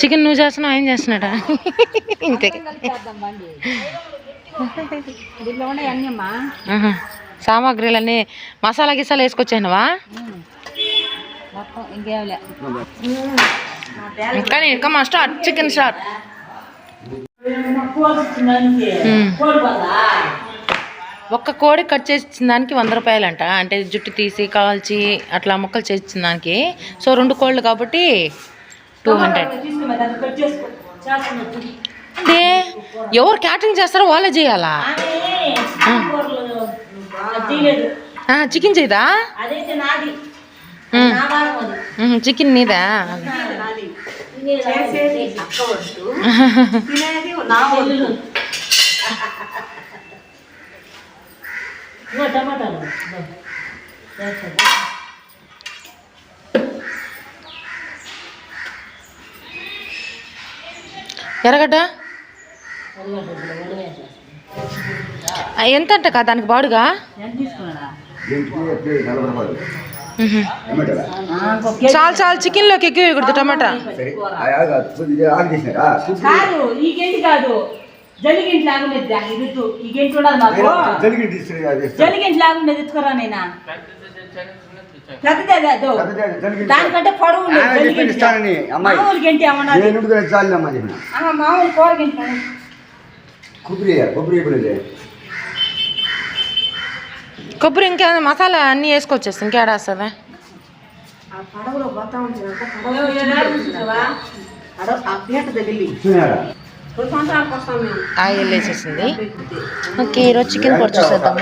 Chicken నువ్వు చేస్తున్నావు ఆయన చేస్తున్నాడా? ఇంతే. సామాగ్రిలన్నీ మసాలా గిసాలు వేసుకొచ్చానువా కానీ కమ్మా స్టార్ట్ చికెన్ స్టార్ట్ ఒక్క కోడి కట్ చేసి ఇచ్చిన దానికి వంద రూపాయలంట. అంటే జుట్టు తీసి కాల్చి అట్లా ముక్కలు చేసి ఇచ్చిన దానికి. సో రెండు కోళ్ళు కాబట్టి టూ హండ్రెడ్. అదే ఎవరు క్యాటరింగ్ చేస్తారో వాళ్ళే చేయాలా? చికెన్ చేయదా? చికెన్ నీదా? టమాటాలు ఇగో. వేస్తాను. ఎర్రగడ్డ? ఎంత అంట కా దానికి బాడుగా? చాలు చాలు చికెన్లోకి ఎక్కువ వేయకూడదు టమాటా. సరే ఆ కాదు ఇది ఆకు చేసినారా కాదు ఈ గెంటి కాదు. జల్లిగింటి లాగుండేది ఈ రుతు ఈ గెంటి ఉండదు మాకు. జరిగి తీసుకుని అది ఇస్తాను. జల్లిగింటి లాగుండేది ఎత్తుకోరా నైనా దానికంటే పొడవు మామూలు గెంటి కూర గెంటి. కొబ్బరి కొబ్బరి ఇప్పుడు కొబ్బరి ఇంకా మసాలా అన్నీ వేసుకొచ్చేసి ఇంకేడా వస్తుందా పడవలో పోతా పడవ పీట తగిలి ఆయిల్ వేసేసింది ఓకే ఈరోజు చికెన్ కూర చూసేద్దాము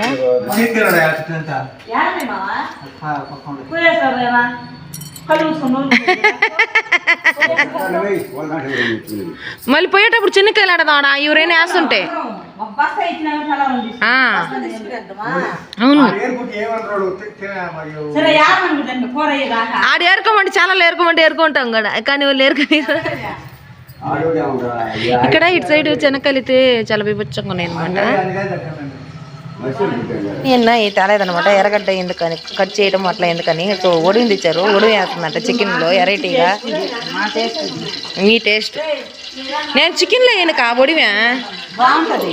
మళ్ళీ పోయేటప్పుడు చిన్నకాయలు ఆడదాం ఎవరైనా వేస్తుంటే అవును. ఆడ ఏరుకోమంటే చాలా ఏరుకోమంటే ఏరుకుంటాం కూడా కానీ వాళ్ళు ఏరుకొని ఇక్కడ ఇటు సైడ్ చెనక్కాయలు అయితే చాలా బీభత్సంగా ఉన్నాయి అనమాట నిన్న ఈ తేలేదనమాట ఎర్రగడ్డ ఎందుకని కట్ చేయడం అట్లా ఎందుకని సో ఒడిని తెచ్చారు ఒడి వేస్తుందంట చికెన్లో ఎరైటీగా మీ టేస్ట్. నేను చికెన్లో వేయను కా ఒడివా? బాగుంటది.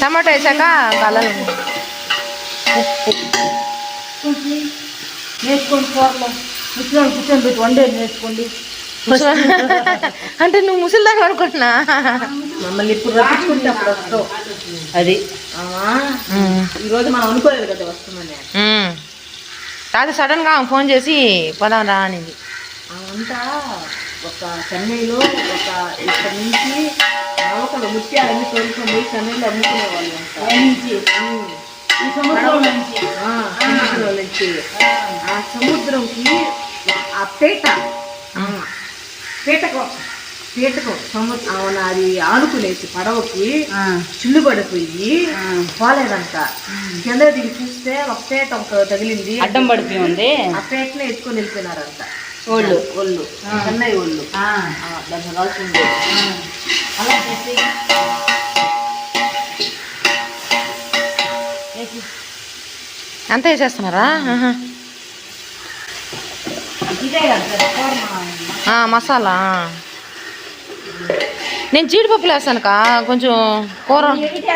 టమాటా వేసాక కొంచెం వేసుకోండి కూరలో ముసలి కూర్చొని పెట్టి వండేది వేసుకోండి అంటే నువ్వు ముసలిదాకా అనుకుంటున్నా? మమ్మల్ని ఇప్పుడు రప్పించుకుంటే అప్పుడు వస్తావు. అది. ఈరోజు మనం అనుకోలేదు కదా వస్తామని. ఉమ్. కాదు సడన్గా ఫోన్ చేసి పదాం రా అనింది. అవంతా ఒక చెన్నైలో ఒక ఇక్కడ నుంచి నౌకలు ముత్యాలన్నీ తోలుకొని పోయి చెన్నైలో అమ్ముకునే వాళ్ళు నుంచి? ఈ సముద్రం నుంచి? సముద్రం నుంచి. ఆ సముద్రంకి ఆ పీట. పీటకు పీటకు సముద్రం అవును అది ఆనుకునేసి పడవకి చిల్లు పడిపోయి పోలేదంట. కింద దిగి చూస్తే ఒక పీట ఒక తగిలింది. అడ్డం పడిపోయి ఉంది ఆ పేటనే ఎత్తుకొని వెళ్ళిపోయినారంట. ఒళ్ళు. ఒళ్ళు. చెన్నై ఒళ్ళు. దాంట్లో కాల్చింది అలా చేసి. అంత ఆ, మసాలా. నేను జీడిపప్పులు వేస్తాను కా కొంచెం కూర. ఎడి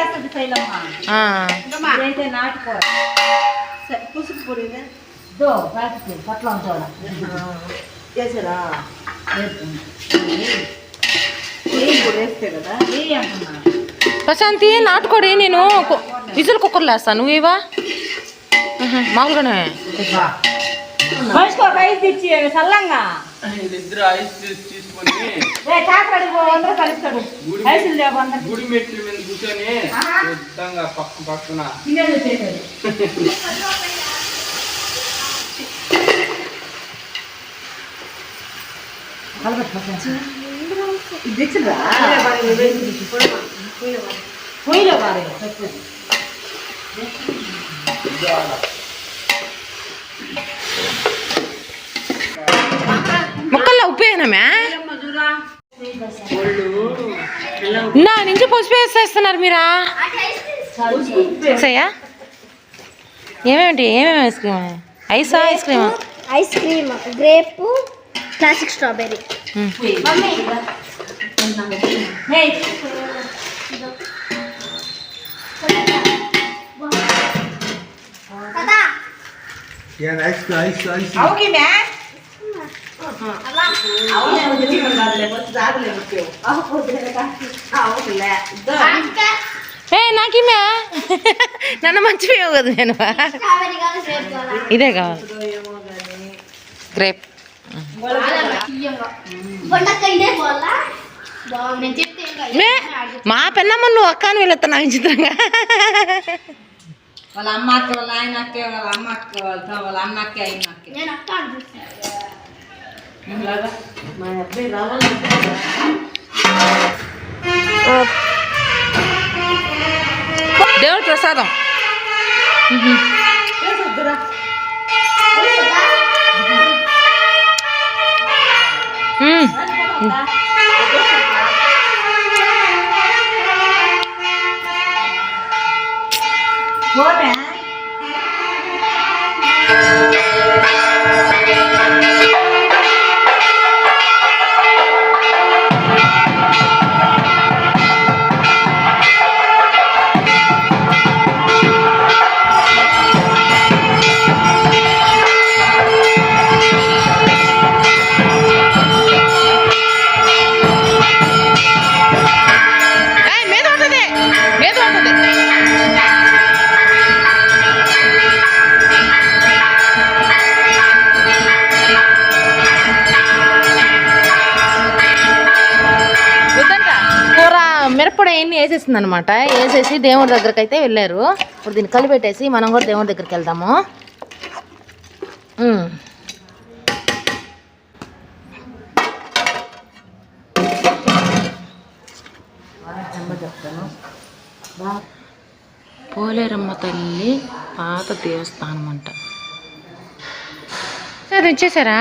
దో ప్యాకెట్ పట్ల చేసారా ప్రశాంతి నాటుకోడి నేను విజిల్ కుక్కర్లో వేస్తాను. నువ్వు ఇవా ఆహా, మామూలుగానే. చల్లంగా. గుడి మెట్ల మీద కూర్చొని పక్కన తినేది వచ్చేసారు ఇది తెచ్చిరా పొయ్యిలో ముక్కల్లో ఉప్పు వేయనమే? నా నుంచి పసుపు వేసేస్తున్నారు మీరా? సయ్యా? ఏమేమిటి? ఏమేమి ఐస్ క్రీమ్? ఐసా ice క్రీమా? Ice cream grape classic strawberry. ఏం నాకేమే నన్ను మర్చిపోయావు కదా నేను. ఇదే కావాలి. గ్రేప్ మే మా పెన్నమ్మ నువ్వు అక్క అని వెళ్తున్నా విచిత్రంగా వాళ్ళ అమ్మ అక్క వాళ్ళ ఆయన అక్క వాళ్ళ అమ్మ అక్క వాళ్ళ అన్న అక్క ఆయన అక్క. మా అబ్బాయి దేవుడి ప్రసాదం. ừ. Bố అవన్నీ వేసేసింది అనమాట వేసేసి దేవుడి దగ్గరికి అయితే వెళ్ళారు. ఇప్పుడు దీన్ని కలిపెట్టేసి మనం కూడా దేవుడి దగ్గరికి వెళ్దాము. పోలేరమ్మ తల్లి పాత దేవస్థానం అంట. అది ఇచ్చేసారా?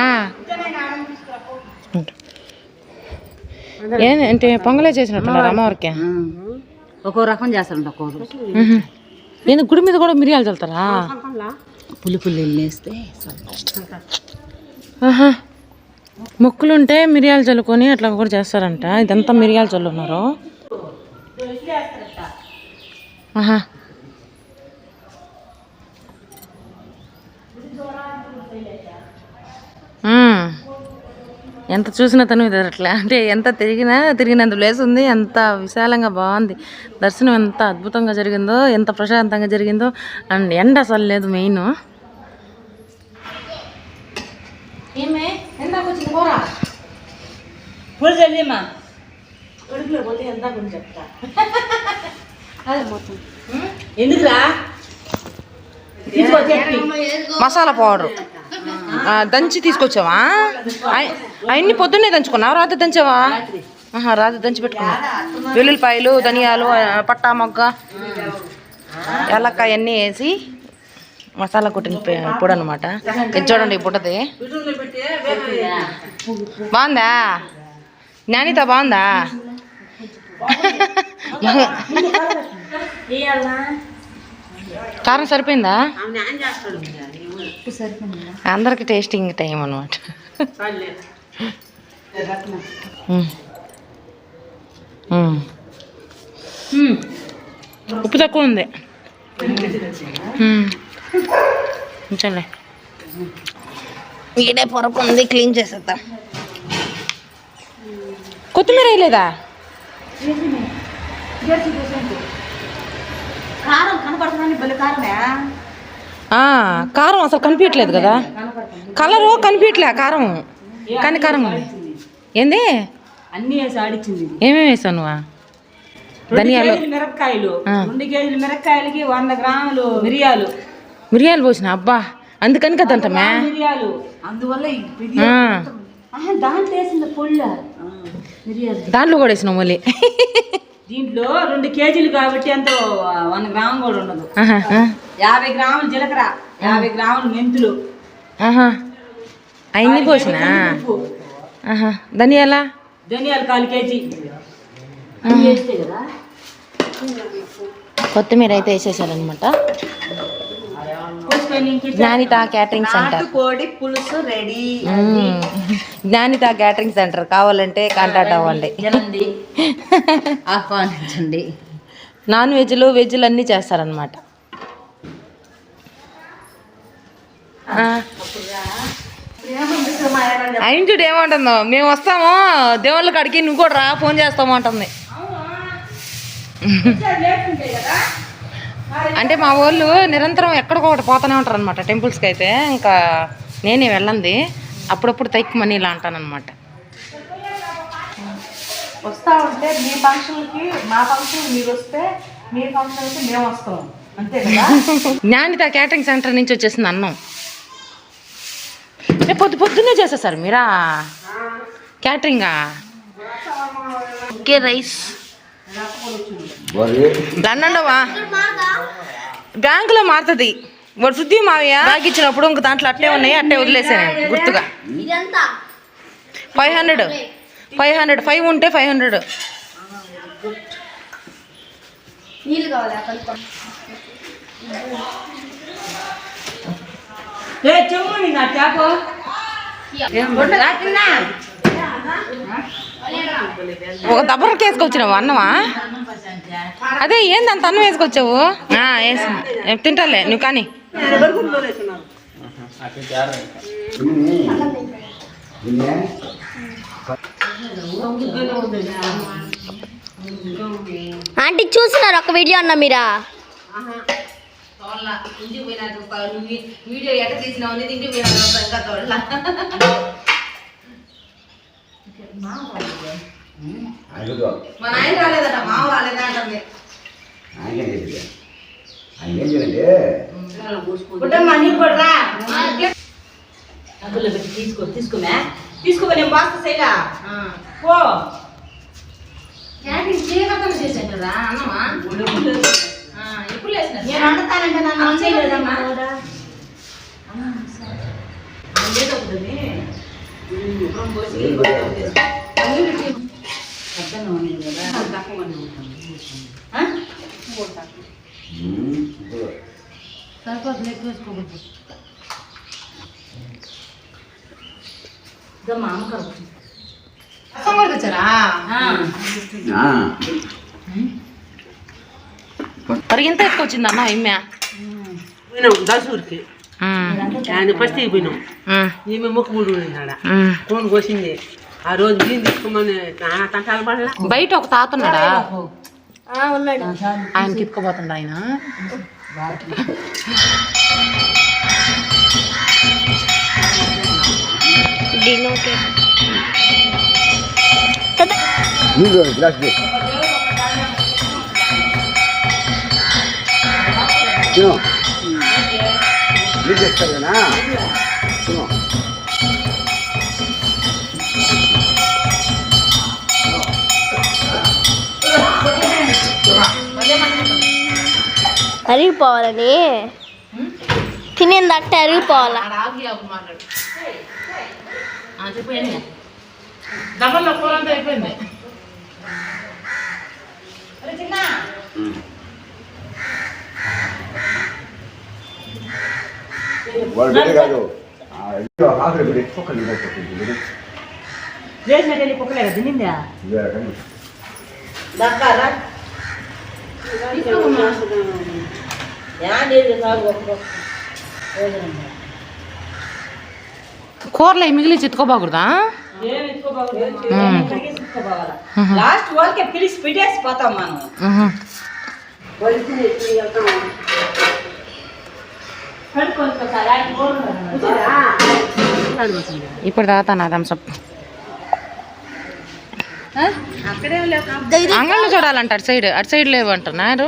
ఏంటంటే పొంగలే చేసినట్టున్నారు అమ్మవారికి. ఒక్కో రకం చేస్తారంట మ్మ్. ఎందుకు గుడి మీద కూడా మిరియాలు చల్లుతారా? పులి పుల్లి వెళ్ళేస్తే ఆహా. మొక్కులుంటే మిరియాలు చల్లుకొని అట్లా కూడా చేస్తారంట. ఇదంతా మిరియాలు చల్లున్నారు. ఆహా. మ్మ్. ఎంత చూసినా తను అట్లా. అంటే ఎంత తిరిగినా తిరిగినంత ప్లేస్ ఉంది ఎంత విశాలంగా బాగుంది. దర్శనం ఎంత అద్భుతంగా జరిగిందో ఎంత ప్రశాంతంగా జరిగిందో అండ్ ఎండ అసలు లేదు మెయిన్. ఎందుకురా? మసాలా పౌడర్. దంచి తీసుకొచ్చావా? అవన్నీ పొద్దున్నే దంచుకున్నావా? రాత్రి దంచావా? రాత్రి దంచి పెట్టుకున్నా వెల్లుల్లిపాయలు ధనియాలు పట్టా మొగ్గ యాలక్కాయ అన్నీ వేసి మసాలా కొట్టిన పొడి అనమాట ఇది చూడండి పుట్టది. బాగుందా? జ్ఞానిత బాగుందా? కారం సరిపోయిందా? అందరికి టేస్టింగ్ టైం అనమాట ఉప్పు తక్కువ ఉంది. ఉంచండి. ఈడే పొరకు ఉంది క్లీన్ చేసేద్దాం. కొత్తిమీర వేయలేదా? కారం కనపడుతుందని బలి కారమే. కారం అసలు కనిపించట్లేదు కదా. కలరు కనిపించట్లే కారం. కానీ కారం. ఏంది? అన్నీ వేసి ఆడిచ్చింది. ఏమేమి వేసావు నువ్వు? ధనియాలు. మిరపకాయలు. రెండు కేజీల మిరపకాయలకి వంద గ్రాములు మిరియాలు. మిరియాలు పోసిన? అబ్బా అందుకని మిరియాలు. అందువల్ల ఈ ఆ, మిరియాలు ఆహా, దాంట్లో వేసింది పొళ్ళ మిరియాలు. దాంట్లో కూడా వేసిన మళ్ళీ. దీంట్లో రెండు కేజీలు కాబట్టి అంత వంద గ్రాములు కూడా ఉండదు. యాభై గ్రాములు జీలకర్ర యాభై గ్రాములు మెంతులు. ఆహా. అవన్నీ పోసిన. ధనియాలా? ధనియాలు కాలు కేజీ. అన్ని కొత్తిమీర అయితే వేసేసారనమాట జ్ఞానిత క్యాటరింగ్ సెంటర్. కోడి పులుసు రెడీ. జ్ఞానిత క్యాటరింగ్ సెంటర్ కావాలంటే కాంటాక్ట్ అవ్వండి. ఆహ్వానించండి. నాన్ వెజ్లు వెజ్లు అన్నీ చేస్తారనమాట అయించుడు ఏమంటుందో? మేము వస్తాము. దేవుళ్ళ కాడికి నువ్వు కూడా రా ఫోన్ చేస్తాము అంటుంది. అంటే మా వాళ్ళు నిరంతరం ఎక్కడికో ఒకటి పోతూనే ఉంటారు అనమాట టెంపుల్స్కి అయితే ఇంకా నేనే వెళ్ళంది. అప్పుడప్పుడు తక్కువ ఇలా అంటానన్నమాట. వస్తా ఉంటే మీ ఫంక్షన్కి మా ఫంక్షన్ మీరు వస్తే మీ ఫంక్షన్కి మేము వస్తాం. అంతే కదా? జ్ఞానిత క్యాటరింగ్ సెంటర్ నుంచి వచ్చేసింది అన్నం. ఏ పొద్దు పొద్దున్నే చేసేసారు మీరా? క్యాటరింగా ఓకే రైస్ లండవా బ్యాంకులో మారుతుంది. వాడు శుద్ధి మావయ్య బ్యాగ్ ఇచ్చినప్పుడు ఇంక దాంట్లో అట్టే ఉన్నాయి అట్టే వదిలేసాను గుర్తుగా. ఇదంతా five hundred five hundred five ఉంటే ఫైవ్ హండ్రెడ్. చెమ్ము ఒక దబ్బరకి వేసుకొచ్చినావు అన్నమా? అదే ఏంది అంత అన్నం వేసుకొచ్చావు? ఆ, వేసు. ఏ, తింటాలే నువ్వు కానీ. ఆంటీ చూస్తున్నారు ఒక వీడియో అన్న మీరా? వీడియో ఎక్కడ తీసినావు? ఇంటికి అదిగో మా నాయన రాలేదట మామ రాలేదా అంటుంది. ఆయన చెప్పితే ఆయన ఏం చేయండి పుట్టమ్మా నీకు కూడా రా అందులో పెట్టి తీసుకో తీసుకోమే. తీసుకో నేను బాస్త సైలా. పో. చేసేటరా అన్నమా? ఎప్పుడు లేసిన నేను వండుతానంటే నన్ను? వండలేదమ్మా ఉమ్, ఇదిగో. తెచ్చారా ఆ, మరి ఎంత ఎత్తుకొచ్చింది అన్న ఇమ్మ పోయినాం దాసూరికి ఆయన ఫస్ట్ పోయినాం ఈమె మొక్కుబుడు ఆడ. కోన్ కోసింది. ఆ రోజు బియ్యం తీసుకోమని తంటాలు పడలా? బయట ఒక తాత ఉన్నాడా? ఉన్నాడు. ఆయనకి ఎత్తుకోబోతుండ ఆయన. నీళ్ళు గ్లాస్. తిను నీళ్ళు తెస్తారు కదా తిను అరిగిపోవాలని తినేది అట్టే అరిగిపోవాలా డబ్బల్లో కూర అంతా అయిపోయింది. వాళ్ళు బిడ్డ కాదు. ఆఖరి బిడ్డ ఎక్కువ వెళ్ళి కుక్కలే కదా కూరలు లాస్ట్ వాళ్ళకే పిలిచి పెట్టేసి పోతాం మనం. ఇప్పుడు తాగుతాను థమ్సప్ అంగళ్ళు చూడాలంట అటు సైడ్ అటు సైడ్ లేవు అంటున్నారు.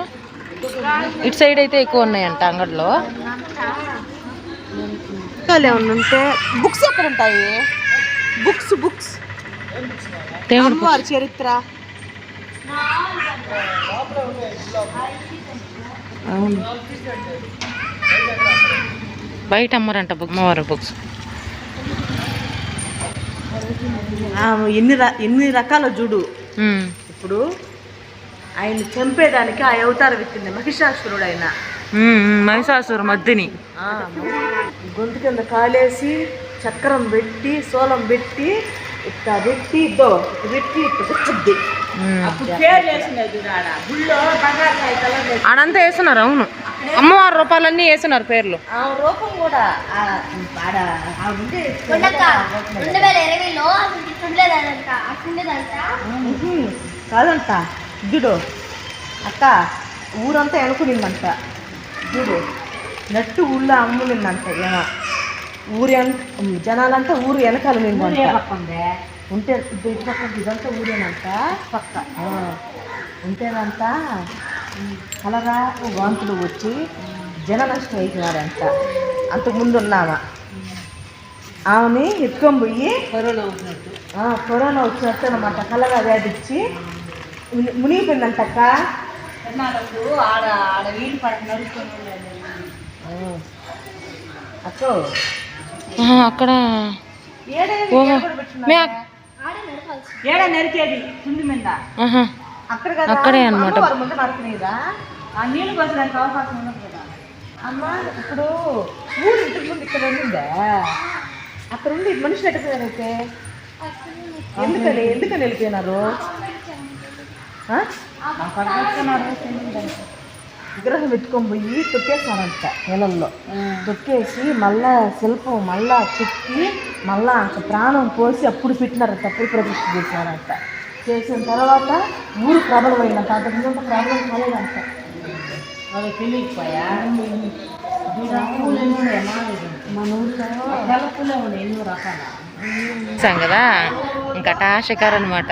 ఇటు సైడ్ అయితే ఎక్కువ ఉన్నాయంట అంగడిలో ఉంటే బుక్స్ ఎక్కడ ఉంటాయి? Books books. దేవుడు అమ్మవారి చరిత్ర. అవును. బయట అమ్మరంట బుక్ అమ్మవారి బుక్స్. ఆ, ఎన్ని ఎన్ని రకాల చూడు. ఇప్పుడు ఆయన చంపేదానికి ఆ అవతారం ఎత్తింది మహిషాసురుడు ఆయన మహిషాసురు మద్దిని ఆ, గొంతు కింద కాలేసి చక్రం పెట్టి సోలం పెట్టి ఇట్లా పెట్టి ఇద్దో పెట్టి ఇట్లా కూర్చుద్ది అప్పుడు పేరు వేసి- ఆడంతా వేస్తున్నారు అవును. అమ్మవారి రూపాయలన్నీ వేస్తున్నారు పేర్లు. ఆ రూపం కూడా ఆ ఆడ ఆ ఉండే ఉండక రెండు వేల ఇరవైలో అసలు ఇట్లుండేదంట అట్లుండేదంట ఉహు, కాదంట. చూడు అక్క ఊరంతా ఎనుకునిందంట చూడు నట్టు ఊళ్ళో అమ్మునిందంట ఏమో ఊరి వెన జనాలంతా ఊరు వెనకాల నిందంట ఉంటే ఇది ఇటు పక్క ఇదంతా ఊరేనంట. పక్క. ఉంటేనంట. కలరా వాంతులు వచ్చి జన నష్టం అయిపోయినారంట అంతకుముందు ఉన్నామా ఆమెని ఎత్తుకొని పోయి కరోనా కరోనా వచ్చినట్టు అనమాట కలగా వ్యాధి ఇచ్చి ముని- మునిగిపోయిందంటక్క. ఆడ ఆడ అక్క. అక్కడ ఏడ నరికేది? తుండి మీద. అక్కడ ఆ నీళ్ళు పోసడానికి అవకాశం ఉండదు కదా. అమ్మ ఇప్పుడు ఊరు ఇంటి ముందు ఇక్కడ ఉండిందా? అక్కడ ఉండి మనుషులు ఎట్టుకున్నారైతే ఎందుకని? ఎందుకని వెళ్ళిపోయినారు? ఆ? విగ్రహం ఎత్తుకొని పోయి తొక్కేస్తారంట నెలల్లో. తొక్కేసి మళ్ళా శిల్పం మళ్ళా చెక్కి మళ్ళా అంత ప్రాణం పోసి అప్పుడు పెట్టినారంట అప్పుడు ప్రతిష్ఠ చేసినారంట చేసిన తర్వాత ఊరు ప్రబలమైందంట అంతకుముందు ప్రాబ్లం కాలేదంట. అది తెలియకపోయా మన ఊరిలో తెల్ల పూలే ఉన్నాయి ఎన్నో రకాల? చూసాం కదా? ఇంకా టాషికార్ అనమాట